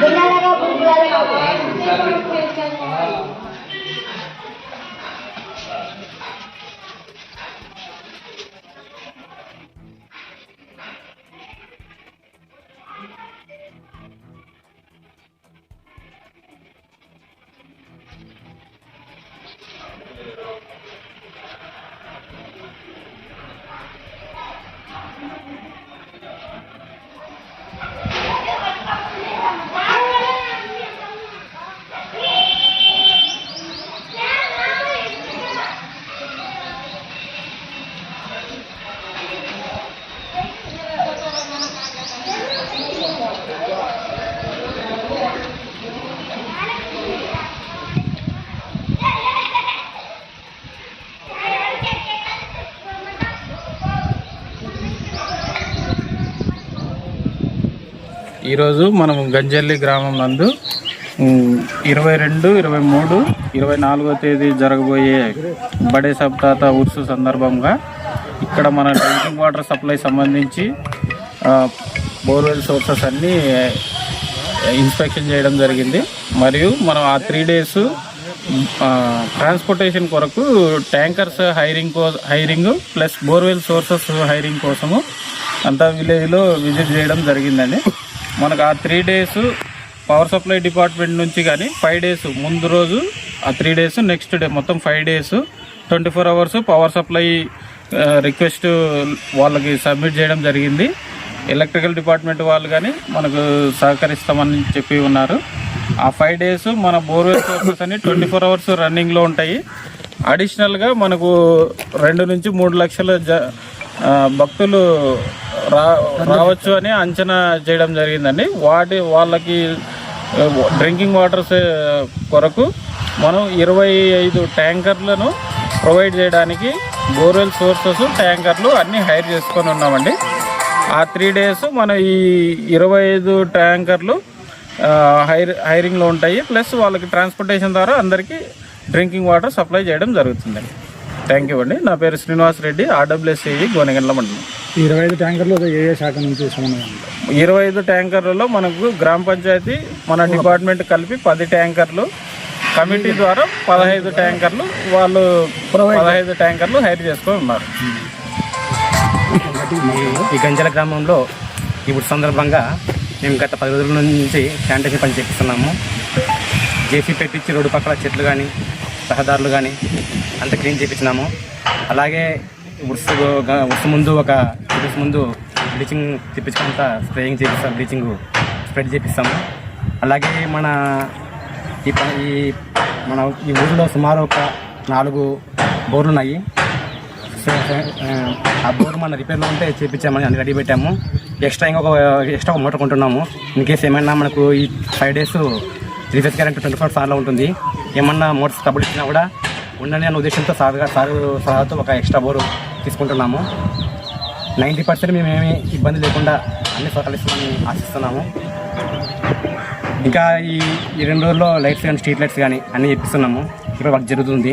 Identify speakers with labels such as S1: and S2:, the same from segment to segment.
S1: de ఈరోజు మనం గంజల్లి గ్రామం నందు ఇరవై రెండు ఇరవై మూడు ఇరవై నాలుగో తేదీ జరగబోయే బడే సప్తాత ఉర్సు సందర్భంగా ఇక్కడ మన డ్రింకింగ్ వాటర్ సప్లై సంబంధించి బోర్వెల్ సోర్సెస్ అన్నీ ఇన్స్పెక్షన్ చేయడం జరిగింది. మరియు మనం ఆ త్రీ డేస్ ట్రాన్స్పోర్టేషన్ కొరకు ట్యాంకర్స్ హైరింగ్ కో hiring plus borewell sources hiring కోసము అంతా విలేజ్లో విజిట్ చేయడం జరిగిందండి. మనకు ఆ three days power supply department నుంచి కానీ ఫైవ్ డేస్ ముందు రోజు ఆ త్రీ డేస్ నెక్స్ట్ డే మొత్తం five days twenty four hours power supply request వాళ్ళకి సబ్మిట్ చేయడం జరిగింది. ఎలక్ట్రికల్ డిపార్ట్మెంట్ వాళ్ళు కానీ మనకు సహకరిస్తామని చెప్పి ఉన్నారు. ఆ ఫైవ్ డేస్ మన బోర్వెల్ సోర్సెస్ అని ట్వంటీ ఫోర్ అవర్స్ రన్నింగ్లో ఉంటాయి. అడిషనల్గా మనకు రెండు నుంచి మూడు లక్షల జ భక్తులు రావచ్చు అని అంచనా చేయడం జరిగిందండి. వాటి వాళ్ళకి డ్రింకింగ్ వాటర్స్ కొరకు మనం ఇరవై ఐదు ట్యాంకర్లను ప్రొవైడ్ చేయడానికి బోర్వెల్ సోర్సెస్ ట్యాంకర్లు అన్నీ హైర్ చేసుకొని ఉన్నామండి. ఆ త్రీ డేస్ మన ఈ ఇరవై ఐదు ట్యాంకర్లు హైర్ హైరింగ్లో ఉంటాయి. ప్లస్ వాళ్ళకి ట్రాన్స్పోర్టేషన్ ద్వారా అందరికీ డ్రింకింగ్ వాటర్ సప్లై చేయడం జరుగుతుందండి. థ్యాంక్ యూ అండి. నా పేరు శ్రీనివాస్ రెడ్డి ఆర్డబ్ల్యూఎస్ఏఈ గోనెగండ్ల మండలం.
S2: ఇరవై ఐదు ట్యాంకర్లు ఏ ఏ శాఖ నుంచి?
S1: ఇరవై ఐదు ట్యాంకర్లలో మనకు గ్రామ పంచాయతీ మన డిపార్ట్మెంట్ కలిపి పది ట్యాంకర్లు కమిటీ ద్వారా పదహైదు ట్యాంకర్లు వాళ్ళు పదహైదు ట్యాంకర్లు హైర్ చేసుకొని ఉన్నారు.
S3: ఈ- ఈ గంజల గ్రామంలో ఇప్పుడు సందర్భంగా మేము గత పది రోజుల నుంచి శానిటేషన్ పని చేపిస్తున్నాము. జేసీ పెట్టించి రోడ్డు పక్కల చెట్లు కానీ రహదారులు కానీ అంత క్లీన్ చేపించినాము. అలాగే ఉరుసు గ- ముందు ఒక ఉరుసు ముందు బ్లీచింగ్ తెప్పించుకుంటా స్ప్రేయింగ్ చేపిస్తాం బ్లీచింగ్ స్ప్రెడ్ చేపిస్తాము. అలాగే మన ఈ ఈ మన ఈ ఊరిలో సుమారు ఒక నాలుగు బోర్లు ఉన్నాయి ఆ, బోర్ మన రిపేర్లో ఉంటే చేపించామని అన్ని రెడీ పెట్టాము. ఎక్స్ట్రా ఇంకొక ఎక్స్ట్రా ఒక మోటార్ కొంటున్నాము. ఇన్ కేసు ఏమైనా మనకు ఈ five days three guarantee twenty four సార్లో ఉంటుంది. ఏమన్నా మోటార్స్ కబుల్ ఇచ్చినా కూడా ఉండండి అనే ఉద్దేశంతో సార్ సార్ సలహాతో ఒక ఎక్స్ట్రా బోరు తీసుకుంటున్నాము. నైంటీ పర్సెంట్ మేము ఏమీ ఇబ్బంది లేకుండా అన్ని సహకరిస్తామని ఆశిస్తున్నాము. ఇంకా ఈ ఈ రెండు రోజుల్లో లైట్స్ కానీ స్ట్రీట్ లైట్స్ కానీ అన్నీ ఇప్పిస్తున్నాము ఇప్పుడు వర్క్ జరుగుతుంది.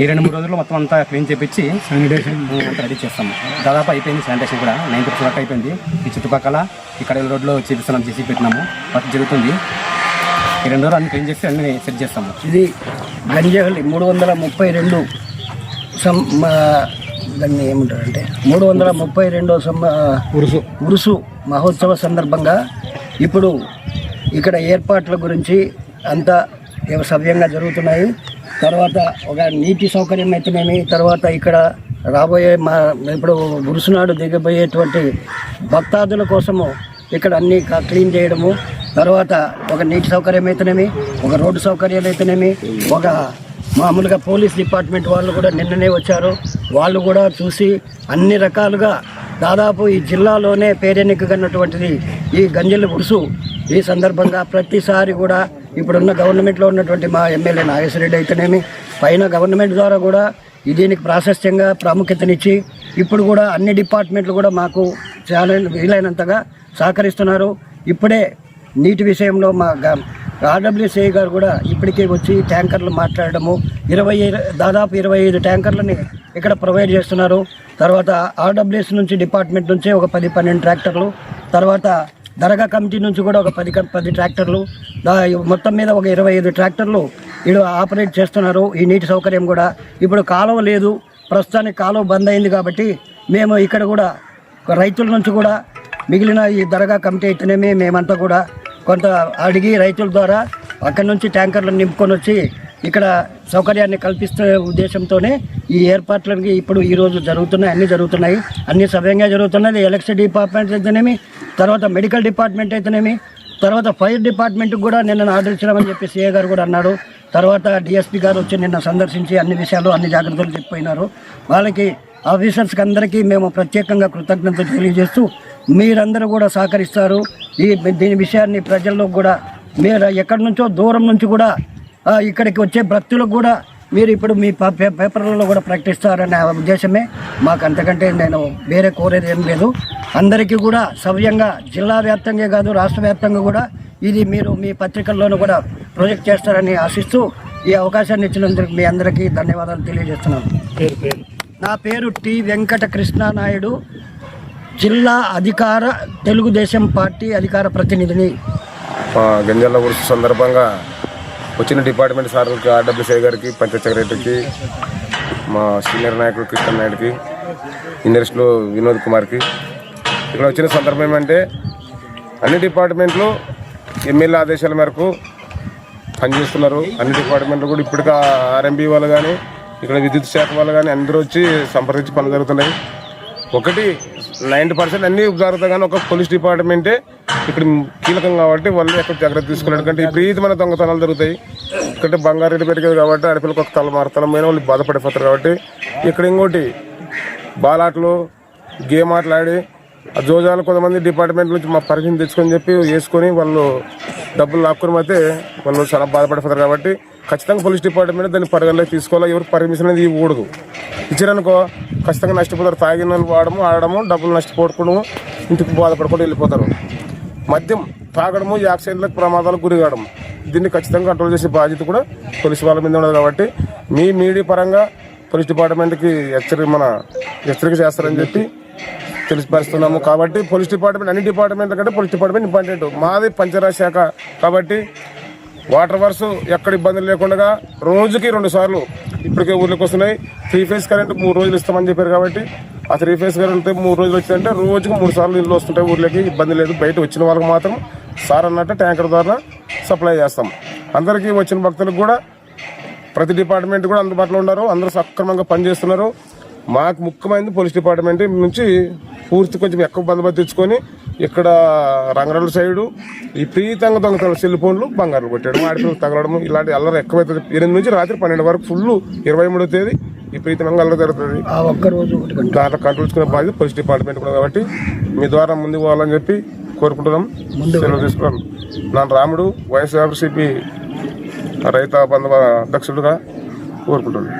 S3: ఈ రెండు మూడు రోజుల్లో మొత్తం అంతా క్లీన్ చేపించి శానిటేషన్ అంతా రెడీ చేస్తాము. దాదాపు అయిపోయింది శానిటేషన్ కూడా. నైన్ పర్సెంట్ వరకు అయిపోయింది. ఈ చుట్టుపక్కల ఇక్కడ రోడ్లో చేపిస్తున్నాం చేసి పెట్టినాము. వర్క్ జరుగుతుంది. ఈ రెండు రోజులు అన్ని క్లీన్ చేసి అన్ని సెట్ చేస్తాము.
S4: ఇది గంజగలి మూడు వందల ముప్పై రెండు సం మా- దాన్ని ఏమంటారంటే మూడు వందల ముప్పై రెండో సం
S2: ఉరుసు.
S4: ఉరుసు మహోత్సవ సందర్భంగా ఇప్పుడు ఇక్కడ ఏర్పాట్ల గురించి అంతా సవ్యంగా జరుగుతున్నాయి. తర్వాత ఒక నీటి సౌకర్యం అయితేనేమి తర్వాత ఇక్కడ రాబోయే మా ఇప్పుడు గురుసునాడు దిగబోయేటువంటి భక్తాదుల కోసము ఇక్కడ అన్ని క- క్లీన్ చేయడము తర్వాత ఒక నీటి సౌకర్యం అయితేనేమి ఒక రోడ్డు సౌకర్యాలు అయితేనేమి ఒక మామూలుగా పోలీస్ డిపార్ట్మెంట్ వాళ్ళు కూడా నిన్ననే వచ్చారు. వాళ్ళు కూడా చూసి అన్ని రకాలుగా దాదాపు ఈ జిల్లాలోనే పేరెన్నికన్నటువంటిది ఈ గంజల గుడుసు ఈ సందర్భంగా ప్రతిసారి కూడా ఇప్పుడున్న గవర్నమెంట్లో ఉన్నటువంటి మా ఎమ్మెల్యే నాగేశ్వరరెడ్డి అయితేనేమి పైన గవర్నమెంట్ ద్వారా కూడా దీనికి ప్రాశస్త్యంగా ప్రాముఖ్యతనిచ్చి ఇప్పుడు కూడా అన్ని డిపార్ట్మెంట్లు కూడా మాకు చాలా వీలైనంతగా సహకరిస్తున్నారు. ఇప్పుడే నీటి విషయంలో మా ఆర్డబ్ల్యూసీ గారు కూడా ఇప్పటికే వచ్చి ట్యాంకర్లు మాట్లాడము ఇరవై ఐదు- దాదాపు ఇరవై ఐదు ట్యాంకర్లని ఇక్కడ ప్రొవైడ్ చేస్తున్నారు. తర్వాత ఆర్డబ్ల్యూసీ నుంచి డిపార్ట్మెంట్ నుంచి ఒక పది పన్నెండు ట్రాక్టర్లు. తర్వాత దరగా కమిటీ నుంచి కూడా ఒక పది పది ట్రాక్టర్లు. మొత్తం మీద ఒక ఇరవై ఐదు ట్రాక్టర్లు ఇడు ఆపరేట్ చేస్తున్నారు. ఈ నీటి సౌకర్యం కూడా ఇప్పుడు కాలువ లేదు. ప్రస్తుతానికి కాలువ బంద్ అయింది కాబట్టి మేము ఇక్కడ కూడా రైతుల నుంచి కూడా మిగిలిన ఈ దర్గా కమిటీ అయితేనేమి మేమంతా కూడా కొంత అడిగి రైతుల ద్వారా అక్కడి నుంచి ట్యాంకర్లు నింపుకొని వచ్చి ఇక్కడ సౌకర్యాన్ని కల్పిస్తున్న ఉద్దేశంతోనే ఈ ఏర్పాట్లకి ఇప్పుడు ఈ రోజు జరుగుతున్నాయి అన్నీ జరుగుతున్నాయి. అన్ని సవ్యంగా జరుగుతున్నాయి ఎలక్షన్ డిపార్ట్మెంట్ అయితేనేమి తర్వాత మెడికల్ డిపార్ట్మెంట్ అయితేనేమి తర్వాత ఫైర్ డిపార్ట్మెంట్కి కూడా నిన్న ఆర్డర్ ఇచ్చినామని చెప్పి సీఏ గారు కూడా అన్నాడు తర్వాత డిఎస్పీ గారు వచ్చి నిన్న సందర్శించి అన్ని విషయాలు అన్ని జాగ్రత్తలు చెప్పిపోయినారు వాళ్ళకి ఆఫీసర్స్కి అందరికీ మేము ప్రత్యేకంగా కృతజ్ఞతలు తెలియజేస్తూ మీరందరూ కూడా సహకరిస్తారు. ఈ దీని విషయాన్ని ప్రజల్లో కూడా మీరు ఎక్కడి నుంచో దూరం నుంచి కూడా ఇక్కడికి వచ్చే భక్తులకు కూడా మీరు ఇప్పుడు మీ పేపర్లలో కూడా ప్రకటిస్తారనే ఉద్దేశమే. మాకు అంతకంటే నేను వేరే కోరేది ఏం లేదు. అందరికీ కూడా సవ్యంగా జిల్లా వ్యాప్తంగా కాదు రాష్ట్ర వ్యాప్తంగా కూడా ఇది మీరు మీ పత్రికల్లోనూ కూడా ప్రొజెక్ట్ చేస్తారని ఆశిస్తూ ఈ అవకాశాన్ని ఇచ్చినందుకు మీ అందరికీ ధన్యవాదాలు తెలియజేస్తున్నాను. నా పేరు టి వెంకట కృష్ణానాయుడు జిల్లా అధికార తెలుగుదేశం పార్టీ అధికార ప్రతినిధిని
S5: మా గంజాల ఉరుసు సందర్భంగా వచ్చిన డిపార్ట్మెంట్ సార్లకి ఆర్డబ్ల్యూసీ గారికి పంచాయత్ సెక్రటరీకి మా సీనియర్ నాయకుడు కృష్ణ నాయుడుకి ఇండస్ట్రీలో వినోద్ కుమార్కి. ఇక్కడ వచ్చిన సందర్భం ఏమంటే అన్ని డిపార్ట్మెంట్లు ఎమ్మెల్యే ఆదేశాల మేరకు పనిచేస్తున్నారు. అన్ని డిపార్ట్మెంట్లు కూడా ఇప్పటికీ ఆర్ఎంబీ వాళ్ళు కానీ ఇక్కడ విద్యుత్ శాఖ వాళ్ళు కానీ అందరూ వచ్చి సంప్రదించి పనులు జరుగుతున్నాయి. ఒకటి నైంటీ పర్సెంట్ అన్ని జరుగుతాయి కానీ ఒక పోలీస్ డిపార్ట్మెంటే ఇక్కడ కీలకం కాబట్టి వాళ్ళు ఎక్కడ జాగ్రత్త తీసుకున్నారు. ఎందుకంటే విపరీతమైన దొంగతనాలు జరుగుతాయి. ఎందుకంటే బంగారు రేటు పెరిగేది కాబట్టి ఆడపిల్లకి ఒక తల మారతనం వాళ్ళు బాధపడిపోతారు కాబట్టి ఇక్కడ ఇంకోటి బాలాటలు గేమ్ ఆటలాడి ఆ జోజాలు కొంతమంది డిపార్ట్మెంట్ నుంచి మా పర్మిషన్ తెచ్చుకొని చెప్పి వేసుకొని వాళ్ళు డబ్బులు లాక్కొని అయితే వాళ్ళు చాలా బాధపడిపోతారు కాబట్టి ఖచ్చితంగా పోలీస్ డిపార్ట్మెంట్ దాన్ని పరిగణలోకి తీసుకోవాలి. ఎవరు పర్మిషన్ అనేది ఇవ్వకూడదు. ఇచ్చారనుకో ఖచ్చితంగా నష్టపోతారు. తాగిన వాళ్ళు వాడము ఆడము డబ్బులు నష్టపోవడము ఇంటికి బాధపడకుండా వెళ్ళిపోతారు. మద్యం తాగడము యాక్సిడెంట్లకు ప్రమాదాలకు గురి కావడం దీన్ని ఖచ్చితంగా కంట్రోల్ చేసే బాధ్యత కూడా పోలీసు వాళ్ళ మీద ఉండదు కాబట్టి మీ మీడియా పరంగా పోలీస్ డిపార్ట్మెంట్కి హెచ్చరిక మన హెచ్చరిక చేస్తారని చెప్పి తెలిసిపరుస్తున్నాము కాబట్టి పోలీస్ డిపార్ట్మెంట్ అన్ని డిపార్ట్మెంట్ల కంటే పోలీస్ డిపార్ట్మెంట్ ఇంపార్టెంట్ మాది పంచరాజ్ శాఖ కాబట్టి వాటర్ వర్స్ ఎక్కడ ఇబ్బందులు లేకుండా రోజుకి రెండు సార్లు ఇప్పటికే ఊర్లోకి వస్తున్నాయి. త్రీ ఫేస్ కరెంట్ మూడు రోజులు ఇస్తామని చెప్పారు కాబట్టి ఆ త్రీ ఫేస్ కరెంట్ మూడు రోజులు వచ్చిందంటే రోజుకి మూడు సార్లు నీళ్ళు వస్తుంటాయి ఊర్లోకి ఇబ్బంది లేదు. బయట వచ్చిన వాళ్ళకి మాత్రం సార్ అన్నట్టు ట్యాంకర్ ద్వారా సప్లై చేస్తాం. అందరికీ వచ్చిన భక్తులకు కూడా ప్రతి డిపార్ట్మెంట్ కూడా అందుబాటులో ఉన్నారు. అందరూ సక్రమంగా పనిచేస్తున్నారు. మాకు ముఖ్యమైనది పోలీస్ డిపార్ట్మెంట్ నుంచి పూర్తి కొంచెం ఎక్కువ బందోబస్తు తెచ్చుకొని ఇక్కడ రంగరాల సైడు విపరీతంగా దొంగతనాలు సెల్ ఫోన్లు బంగారు కొట్టడం. ఆడపిల్లలు తగలడం ఇలాంటి అల్లరి ఎక్కువైతుంది. ఎనిమిది నుంచి రాత్రి పన్నెండు వరకు ఫుల్ ఇరవై మూడో తేదీ విపరీతంగా అల్లరి జరుగుతుంది. దాంట్లో కంట్రోల్ చేసుకునే బాధ్యత పోలీస్ డిపార్ట్మెంట్ కూడా కాబట్టి మీ ద్వారా ముందుకు పోవాలని చెప్పి కోరుకుంటున్నాం. సెలవు తీసుకున్నాం. నా రాముడు వైఎస్ఆర్సీపీ రైత బంధువ అధ్యక్షుడుగా కోరుకుంటున్నాను.